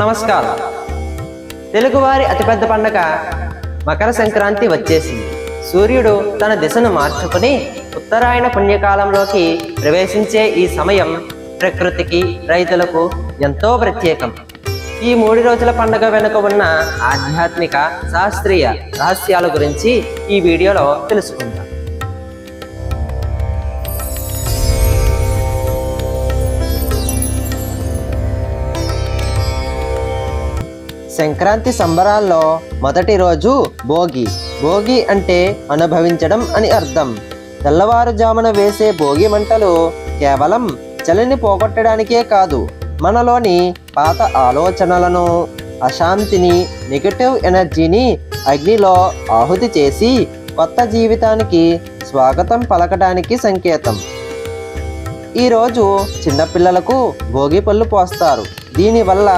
నమస్కారం. తెలుగువారి అతిపెద్ద పండగ మకర సంక్రాంతి వచ్చేసింది. సూర్యుడు తన దిశను మార్చుకుని ఉత్తరాయణ పుణ్యకాలంలోకి ప్రవేశించే ఈ సమయం ప్రకృతికి రైతులకు ఎంతో ప్రత్యేకం. ఈ మూడు రోజుల పండుగ వెనుక ఉన్న ఆధ్యాత్మిక శాస్త్రీయ రహస్యాల గురించి ఈ వీడియోలో తెలుసుకుందాం. సంక్రాంతి సంబరాల్లో మొదటి రోజు భోగి. భోగి అంటే అనుభవించడం అని అర్థం. తెల్లవారుజామున వేసే భోగి మంటలు కేవలం చలిని పోగొట్టడానికే కాదు మనలోని పాత ఆలోచనలను అశాంతిని నెగటివ్ ఎనర్జీని అగ్నిలో ఆహుతి చేసి కొత్త జీవితానికి స్వాగతం పలకడానికి సంకేతం. ఈరోజు చిన్నపిల్లలకు భోగి పళ్ళు పోస్తారు. దీనివల్ల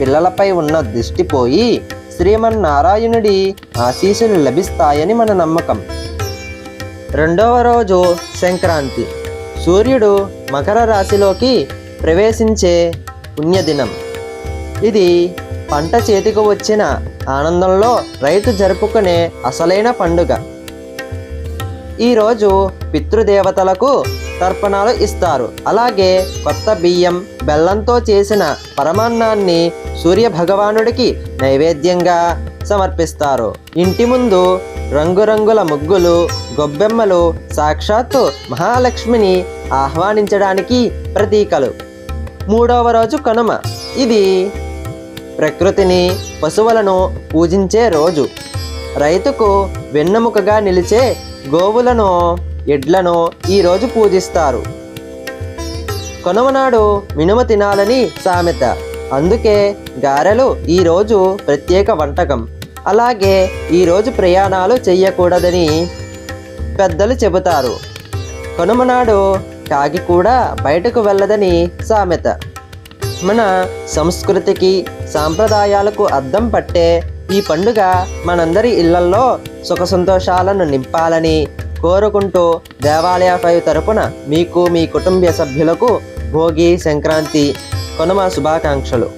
పిల్లలపై ఉన్న దృష్టి పోయి శ్రీమన్నారాయణుడి ఆశీస్సులు లభిస్తాయని మన నమ్మకం. రెండవ రోజు సంక్రాంతి. సూర్యుడు మకర రాశిలోకి ప్రవేశించే పుణ్యదినం. ఇది పంట చేతికి వచ్చిన ఆనందంలో రైతు జరుపుకునే అసలైన పండుగ. ఈరోజు పితృదేవతలకు తర్పణాలు ఇస్తారు. అలాగే కొత్త బియ్యం బెల్లంతో చేసిన పరమాన్నాన్ని సూర్య భగవానుడికి నైవేద్యంగా సమర్పిస్తారు. ఇంటి ముందు రంగురంగుల ముగ్గులు గొబ్బెమ్మలు సాక్షాత్తు మహాలక్ష్మిని ఆహ్వానించడానికి ప్రతీకలు. మూడవ రోజు కనుమ. ఇది ప్రకృతిని పశువులను పూజించే రోజు. రైతుకు వెన్నెముకగా నిలిచే గోవులను ఎడ్లను ఈరోజు పూజిస్తారు. కొనవనాడు మినుమ తినాలని సామెత. అందుకే గారెలు ఈరోజు ప్రత్యేక వంటకం. అలాగే ఈరోజు ప్రయాణాలు చెయ్యకూడదని పెద్దలు చెబుతారు. కనుమనాడు కాకి కూడా బయటకు వెళ్ళదని సామెత. మన సంస్కృతికి సాంప్రదాయాలకు అద్దం పట్టే ఈ పండుగ మనందరి ఇళ్ళల్లో సుఖ సంతోషాలను నింపాలని కోరుకుంటూ దేవాలయ ఫైవ్ తరపున మీకు మీ కుటుంబ సభ్యులకు భోగి సంక్రాంతి కొనమ శుభాకాంక్షలు.